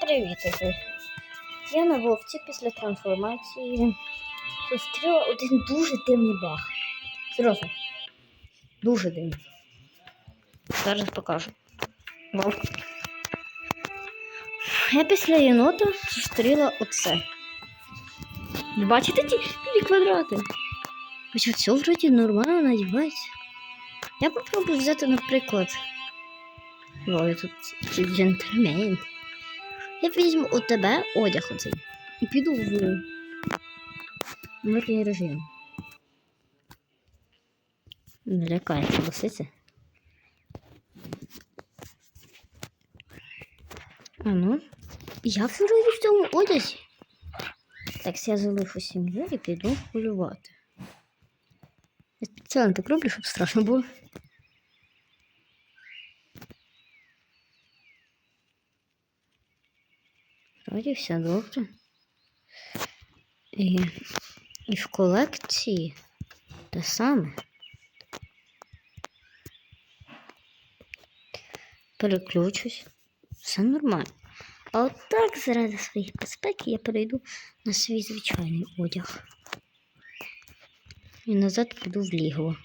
Привіт, Я на вовці після трансформації зустріла один дуже дивний баг. Серйозно. Дуже дивний. Зараз покажу. Вовк. Я після єнота зустріла оце. Бачите ті білі квадрати? Хоча все вроді нормально надівається. Я попробую взяти, наприклад. Ой, тут джентльмен. Я візьму у тебе одяг оцей. І піду в мирний режим. Не лисиця. А ну, я вроді в цьому одязі. Так, я залишу сім'ю і піду полювати. Я спеціально так роблю, щоб страшно було. Вроді все добре. І, і в колекції те саме. Переключусь. Все нормально. А от так, заради своїх безпеки, я перейду на свій звичайний одяг. І назад піду в лігво.